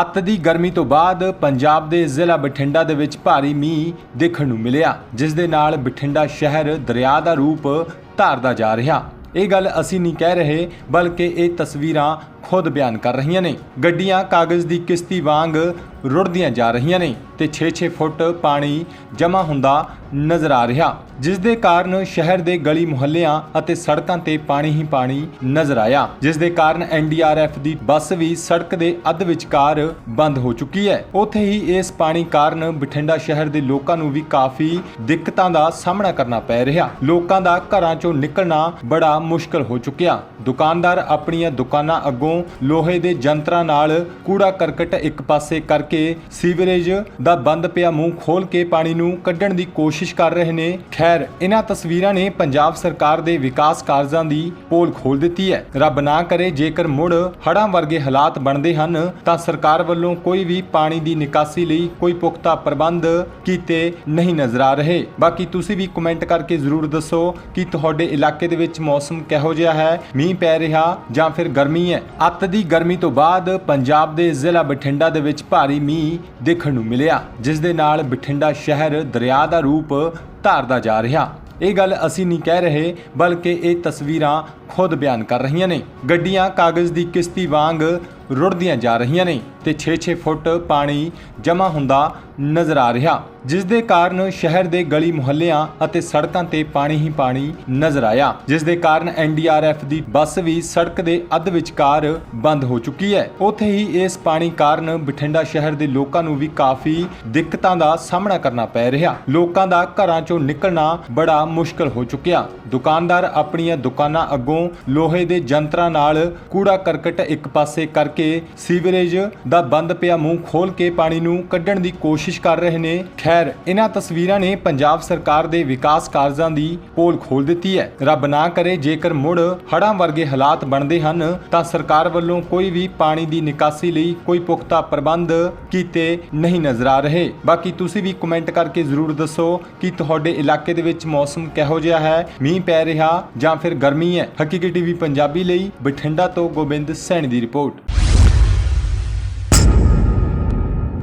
ਅੱਤ ਦੀ ਗਰਮੀ ਤੋਂ ਬਾਅਦ ਪੰਜਾਬ ਦੇ ਜ਼ਿਲ੍ਹਾ ਬਠਿੰਡਾ ਦੇ ਵਿੱਚ ਭਾਰੀ ਮੀਂਹ ਦੇਖਣ ਨੂੰ ਮਿਲਿਆ, ਜਿਸ ਦੇ ਨਾਲ ਬਠਿੰਡਾ ਸ਼ਹਿਰ ਦਰਿਆ ਦਾ ਰੂਪ ਧਾਰਦਾ ਜਾ ਰਿਹਾ। ਇਹ ਗੱਲ ਅਸੀਂ ਨਹੀਂ ਕਹਿ ਰਹੇ, ਬਲਕਿ ਇਹ ਤਸਵੀਰਾਂ ਖੁਦ ਬਿਆਨ ਕਰ ਰਹੀਆਂ ਨੇ। ਗੱਡੀਆਂ, ਕਾਗਜ਼ ਦੀ ਕਿਸ਼ਤੀ ਵਾਂਗ ਰੁੜਦੀਆਂ ਜਾ ਰਹੀਆਂ ਨੇ ਤੇ 6-6 ਫੁੱਟ ਪਾਣੀ ਜਮ੍ਹਾਂ ਹੁੰਦਾ ਨਜ਼ਰ ਆ ਰਿਹਾ। ਜਿਸ ਦੇ ਕਾਰਨ ਸ਼ਹਿਰ ਦੇ ਗਲੀ ਮੁਹੱਲਿਆਂ ਅਤੇ ਸੜਕਾਂ ਤੇ ਪਾਣੀ ਹੀ ਪਾਣੀ ਨਜ਼ਰ ਆਇਆ। ਜਿਸ ਦੇ ਕਾਰਨ ਐਨਡੀਆਰਐਫ ਦੀ ਬੱਸ ਵੀ ਸੜਕ ਦੇ ਅੱਧ ਵਿਚਕਾਰ ਬੰਦ ਹੋ ਚੁੱਕੀ ਹੈ। ਉੱਥੇ ਹੀ ਇਸ ਪਾਣੀ ਕਾਰਨ ਬਠਿੰਡਾ ਸ਼ਹਿਰ ਦੇ ਲੋਕਾਂ ਨੂੰ ਵੀ ਕਾਫੀ ਦਿੱਕਤਾਂ ਦਾ ਸਾਹਮਣਾ ਕਰਨਾ ਪੈ ਰਿਹਾ। ਲੋਕਾਂ ਦਾ ਘਰਾਂ ਚੋਂ ਨਿਕਲਣਾ ਬੜਾ ਮੁਸ਼ਕਲ ਹੋ ਚੁੱਕਿਆ। ਦੁਕਾਨਦਾਰ ਆਪਣੀਆਂ ਦੁਕਾਨਾਂ ਅੱਗੋਂ ਲੋਹੇ ਦੇ ਜੰਤਰਾਂ ਨਾਲ ਕੂੜਾ ਕਰਕਟ ਇੱਕ ਪਾਸੇ ਕਰਕੇ ਸੀਵਰੇਜ ਦਾ ਬੰਦ ਪਿਆ ਮੂੰਹ ਖੋਲ ਕੇ ਪਾਣੀ ਨੂੰ ਕੱਢਣ ਦੀ ਕੋਸ਼ਿਸ਼ ਕਰ ਰਹੇ ਨੇ। ਖੈਰ, ਇਹਨਾਂ ਤਸਵੀਰਾਂ ਨੇ ਪੰਜਾਬ ਸਰਕਾਰ ਦੇ ਵਿਕਾਸ ਕਾਰਜਾਂ ਦੀ ਪੋਲ ਖੋਲ ਦਿੱਤੀ ਹੈ। ਰੱਬ ਨਾ ਕਰੇ ਜੇਕਰ ਮੁੜ ਹੜ੍ਹਾਂ ਵਰਗੇ ਹਾਲਾਤ ਬਣਦੇ ਹਨ, ਤਾਂ ਸਰਕਾਰ ਵੱਲੋਂ ਕੋਈ ਵੀ ਪਾਣੀ ਦੀ ਨਿਕਾਸੀ ਲਈ ਕੋਈ ਪੁਖਤਾ ਪ੍ਰਬੰਧ ਕੀਤੇ ਨਹੀਂ ਨਜ਼ਰ ਆ ਰਹੇ। ਬਾਕੀ ਤੁਸੀਂ ਵੀ ਕਮੈਂਟ ਕਰਕੇ ਜ਼ਰੂਰ ਦੱਸੋ ਕਿ ਤੁਹਾਡੇ ਇਲਾਕੇ ਦੇ ਵਿੱਚ ਮੌਸਮ ਕਿਹੋ ਜਿਹਾ ਹੈ? ਮੀਂਹ ਪੈ ਰਿਹਾ ਜਾਂ ਫਿਰ ਗਰਮੀ ਹੈ? ਅੱਤ ਦੀ ਗਰਮੀ ਤੋਂ ਬਾਅਦ ਪੰਜਾਬ ਦੇ ਜ਼ਿਲ੍ਹਾ ਬਠਿੰਡਾ ਦੇ ਵਿੱਚ ਭਾਰੀ ਮੀਂਹ ਦੇਖਣ ਨੂੰ ਮਿਲਿਆ, ਜਿਸ ਦੇ ਨਾਲ ਬਠਿੰਡਾ ਸ਼ਹਿਰ ਦਰਿਆ ਦਾ ਰੂਪ ਧਾਰਦਾ ਜਾ ਰਿਹਾ। ਇਹ ਗੱਲ ਅਸੀਂ ਨਹੀਂ ਕਹਿ ਰਹੇ, ਬਲਕਿ ਇਹ ਤਸਵੀਰਾਂ ਖੁਦ ਬਿਆਨ ਕਰ ਰਹੀਆਂ ਨੇ। ਗੱਡੀਆਂ, ਕਾਗਜ਼ ਦੀ ਕਿਸ਼ਤੀ ਵਾਂਗ ਰੁੜਦੀਆਂ ਜਾ ਰਹੀਆਂ ਨੇ ਤੇ 6-6 ਫੁੱਟ ਪਾਣੀ ਜਮ੍ਹਾਂ ਹੁੰਦਾ ਨਜ਼ਰ ਆ ਰਿਹਾ ਜਿਸ ਦੇ ਕਾਰਨ ਸ਼ਹਿਰ ਦੇ ਗਲੀ ਮੁਹੱਲਿਆਂ ਅਤੇ ਸੜਕਾਂ ਤੇ ਪਾਣੀ ਹੀ ਪਾਣੀ ਨਜ਼ਰ ਆਇਆ। ਜਿਸ ਦੇ ਕਾਰਨ ਐਨਡੀਆਰਐਫ ਦੀ ਬੱਸ ਵੀ ਸੜਕ ਦੇ ਅੱਧ ਵਿਚਕਾਰ ਬੰਦ ਹੋ ਚੁੱਕੀ ਹੈ। ਉੱਥੇ ਹੀ ਇਸ ਪਾਣੀ ਕਾਰਨ ਬਠਿੰਡਾ ਸ਼ਹਿਰ ਦੇ ਲੋਕਾਂ ਨੂੰ ਵੀ ਕਾਫੀ ਦਿੱਕਤਾਂ ਦਾ ਸਾਹਮਣਾ ਕਰਨਾ ਪੈ ਰਿਹਾ। ਲੋਕਾਂ ਦਾ ਘਰਾਂ ਚੋਂ ਨਿਕਲਣਾ ਬੜਾ ਮੁਸ਼ਕਲ ਹੋ ਚੁੱਕਿਆ। ਦੁਕਾਨਦਾਰ ਆਪਣੀਆਂ ਦੁਕਾਨਾਂ ਅੱਗੋਂ ਲੋਹੇ ਦੇ ਜੰਤਰਾਂ ਨਾਲ ਕੂੜਾ ਕਰਕਟ ਇੱਕ ਪਾਸੇ ਕਰ ਕਰਕੇ ਸੀਵਰੇਜ ਦਾ ਬੰਦ ਪਿਆ ਮੂੰਹ ਖੋਲ ਕੇ ਪਾਣੀ ਨੂੰ ਕੱਢਣ ਦੀ ਕੋਸ਼ਿਸ਼ ਕਰ ਰਹੇ ਨੇ। ਖੈਰ, ਇਹਨਾਂ ਤਸਵੀਰਾਂ ਨੇ ਪੰਜਾਬ ਸਰਕਾਰ ਦੇ ਵਿਕਾਸ ਕਾਰਜਾਂ ਦੀ ਪੋਲ ਖੋਲ ਦਿੱਤੀ ਹੈ। ਰੱਬ ਨਾ ਕਰੇ ਜੇਕਰ ਮੁੜ ਹੜਾਂ ਵਰਗੇ ਹਾਲਾਤ ਬਣਦੇ ਹਨ, ਤਾਂ ਸਰਕਾਰ ਵੱਲੋਂ ਕੋਈ ਵੀ ਪਾਣੀ ਦੀ ਨਿਕਾਸੀ ਲਈ ਕੋਈ ਪੁਖਤਾ ਪ੍ਰਬੰਧ ਕੀਤੇ ਨਹੀਂ ਨਜ਼ਰ ਆ ਰਹੇ। ਬਾਕੀ ਤੁਸੀਂ ਵੀ ਕਮੈਂਟ ਕਰਕੇ ਜ਼ਰੂਰ ਦੱਸੋ ਕਿ ਤੁਹਾਡੇ ਇਲਾਕੇ ਦੇ ਵਿੱਚ ਮੌਸਮ ਕਿਹੋ ਜਿਹਾ ਹੈ, ਮੀਂਹ ਪੈ ਰਿਹਾ ਜਾਂ ਫਿਰ ਗਰਮੀ ਹੈ। ਹਕੀਕੀ ਟੀਵੀ ਪੰਜਾਬੀ ਲਈ ਬਠਿੰਡਾ ਤੋਂ ਗੋਬਿੰਦ ਸੈਣੀ ਦੀ ਰਿਪੋਰਟ।